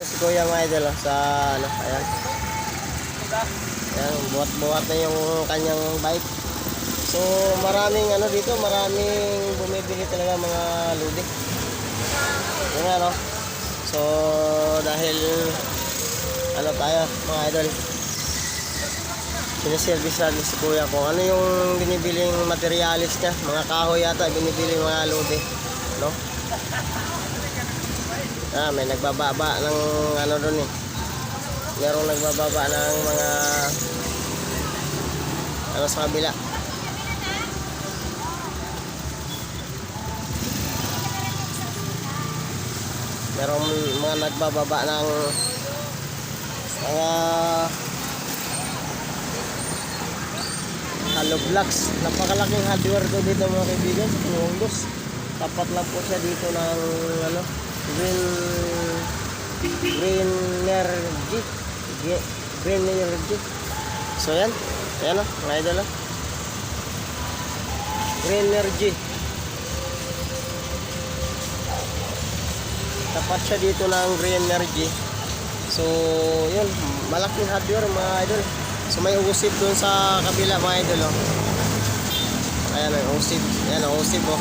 Si Kuya mga idol oh, sa ano, ayan. Ayan, buhat-buhat na yung kanyang bike. So maraming ano dito, maraming bumibili talaga mga ludi. Yun nga no. So dahil ano tayo mga idol. Sinaservice natin si Kuya kung ano yung binibiling materialis niya. Mga kahoy yata binibili mga ludi. No? Ah, may nagbababa ng ano doon eh. Merong nagbababa ng mga ano sa kabila. Merong mga nagbababa ng mga hollow blocks. Napakalaking hardware to dito mga kaibigan sa Pinundos. Tapat lang po siya dito ng ano, green green energy. Ge- Green energy. So yan. Yan o, mga idol o. Green energy. Tapat siya dito ng green energy. So, yun. Malaking hardware mga idol. So, may usip dun sa kabila mga idol o. Ayan, may usip. Ayan, ang usip o.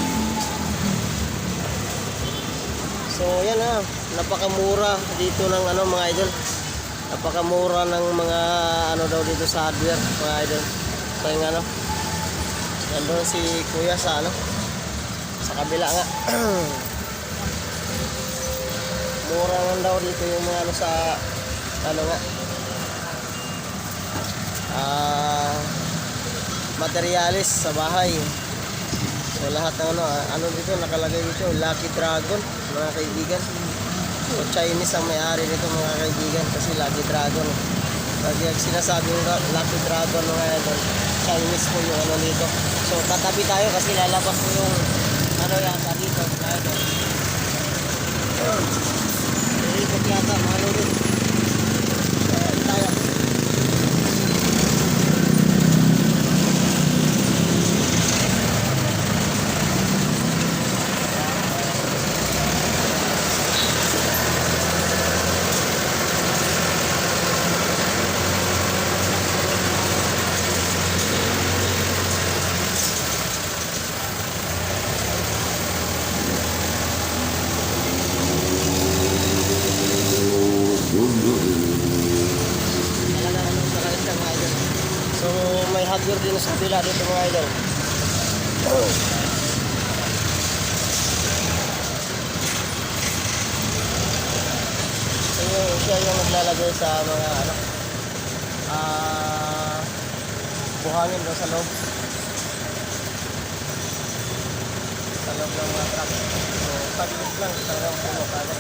So, yan na. Napakamura dito ng ano mga idol. Napakamura ng mga ano daw dito sa hardware mga idol. So, yung ano. Yan doon si kuya sa ano. Sa kabila nga. Mura lang daw dito yung mga ano sa ano nga. Ah, materialis sa bahay. So lahat ng ano, ah, ano dito nakalagay dito, Lucky Dragon, mga kaibigan. So Chinese ang may-ari nito mga kaibigan kasi Lucky Dragon. Lagi ang sinasabing ra- Lucky Dragon mga idol. Chinese po yung ano dito. So tatabi tayo kasi lalabas po yung ano yata dito mga idol. Ikot yata mga lodi. Ayan tayo. Talaga ano talaga siya mga idol. So may hardware din sa kabila dito mga idol. So yung siya yung naglalagay sa mga ano ah buhangin doon sa loob. Sa loob ng mga truck. So taglit lang talagang puno kagad.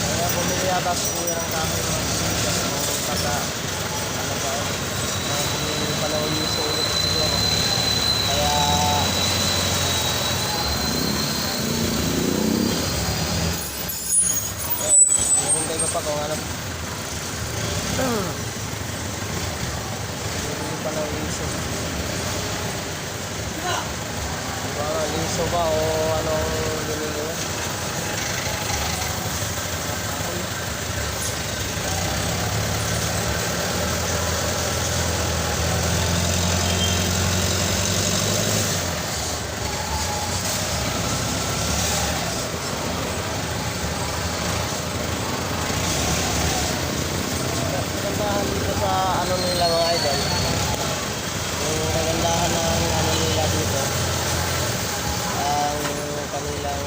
Kaya bumili yata si kuya ng kahoy mga kasigas o kasa ano ba mga panahon yung sulit siguro. Kaya eh, meron kayo pa kung ano. Yung panahon yung sulit. Diba, liso ba o anong binili mo? Kagandahan dito sa ano nila mga idol yung kagandahan ng ano nila dito ang kanilang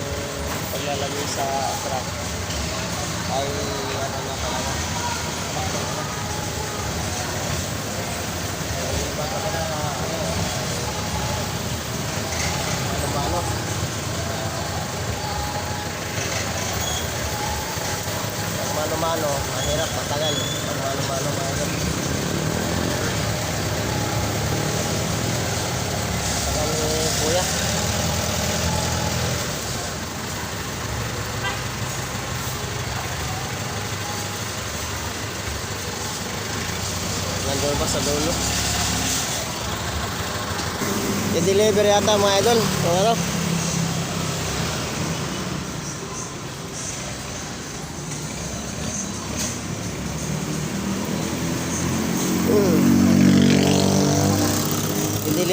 paglalagay sa truck ay ano na Pag mano-mano, mahirap, matagal malam malam malam Tagal ni kuya Nandun pa sa dulo? I-deliver yata mga idol. Kung ano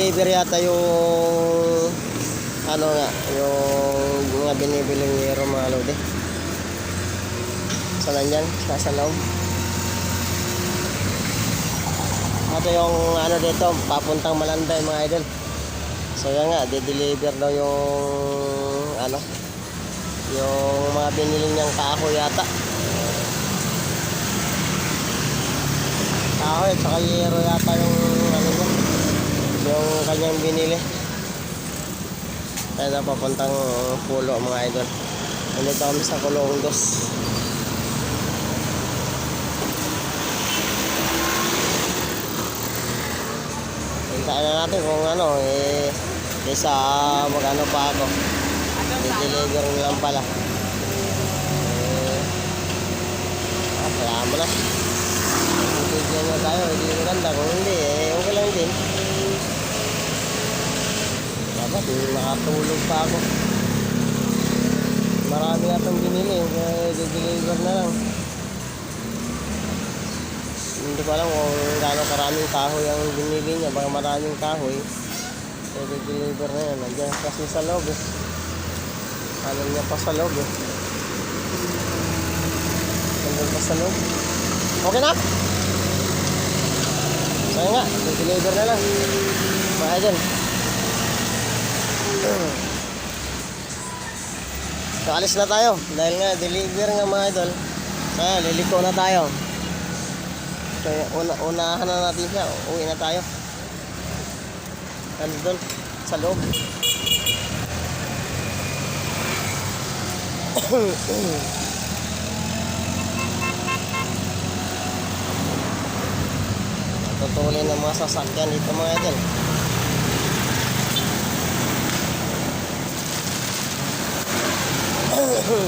I-deliver yata yung ano nga, yung mga binibiling ni mga lodi. Sa nandyan, nasa loob. Ito yung ano dito, papuntang Malanday mga idol. So yan nga, de-deliver daw yung ano, yung mga binili niyang kahoy yata. Kahoy, tsaka yero yata yung yung kanyang binili. Kaya na papuntang pulo mga idol. Nandito kami sa Colongdos. Hintayin na natin kung ano, eh, kaysa magano pa ako. Di-deliver lang pala. Eh, ah, kaya mo na. Bibigyan na tayo, hindi maganda. Kung hindi, eh, okay lang din. Eh, nakatulog pa ako. Marami atang binili, kaya di-deliver na lang. Hindi ko alam kung gaano karaming kahoy ang binili niya. Baka maraming kahoy. Pwede deliver na yan. Nandiyan kasi sa loob eh. Alam niya pa sa loob eh. Nandun pa sa loob. Okay na? Saya nga, deliver na lang. Mga dyan. So, alis na tayo. Dahil nga, deliver nga mga idol. Kaya, liliko na tayo. Kaya una, unahan na natin siya. Uwi na tayo. Nandun sa loob. Tutuloy ng mga sasakyan dito mga idol. Deliver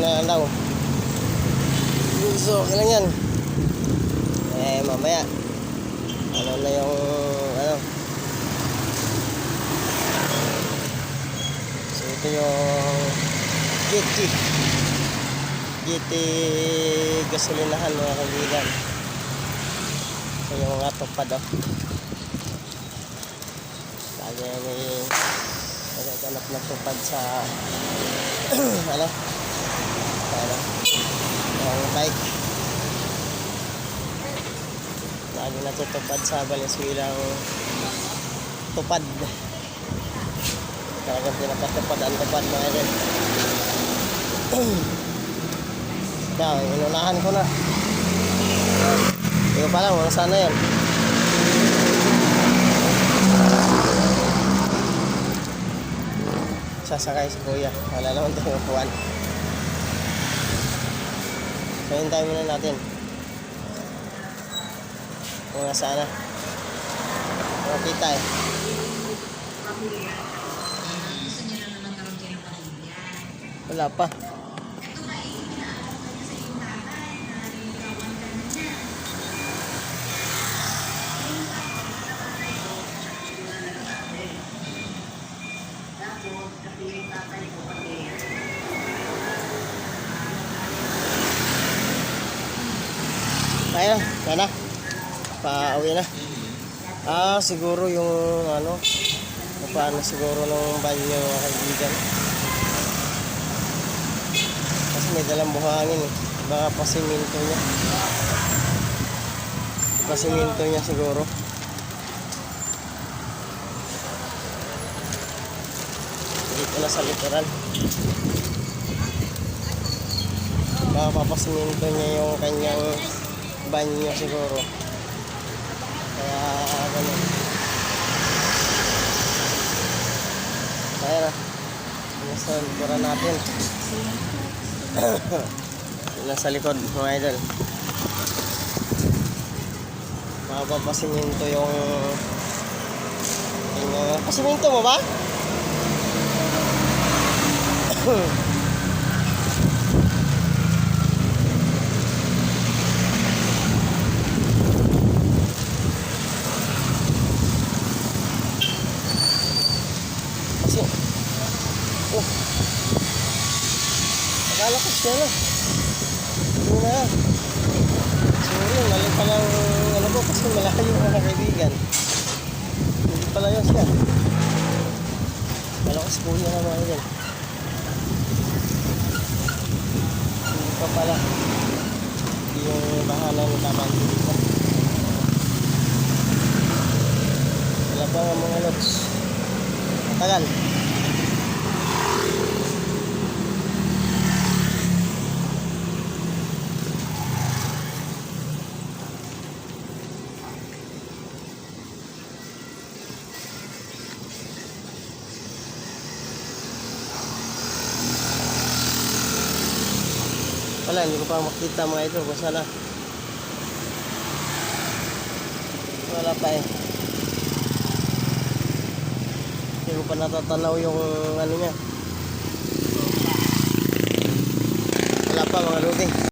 na daw. So, okay lang yan. Eh, mamaya. Ano na yung, ano. So, ito yung GT. GT gasolinahan mga kaibigan. So, yung nga tupad, oh. Lagi may nagaganap na tupad sa ano ano yung bike lagi natutupad sa Valenzuela ang tupad talagang pinakatupad ang tupad mga idol Daw, inunahan ko na. Ko pa lang kung saan na yun sasakay si kuya. Wala naman tayo upuan. So hintayin muna natin. Kung nasaan na. Makita eh. Wala pa Pauwi na. Ah, siguro yung ano, paano siguro ng banyo mga kaibigan. Kasi may dalang buhangin eh. Baka pasiminto niya. Pasiminto niya siguro. Dito na sa literal. Baka papasiminto niya yung kanyang banyo siguro. Kaya ganun. Kaya na. Nasa likuran natin. Nasa likod mga idol. Mapapasinginto yung Uh, pasiminto mo ba? Kasi, akala ko siya na. Hindi na. Sorry, mali pa lang ano ko kasi malayo mga kaibigan. Hindi pala yun siya. Kala ko si kuya na mga kaibigan. Hindi pa pala. Hindi yung bahala ng tamang dito. Wala pa mga lods. Matagal. Wala, hindi ko pa makita mga kung saan na. Wala pa eh. Hindi ko pa natatanaw yung ano niya. Wala pa mga lodi.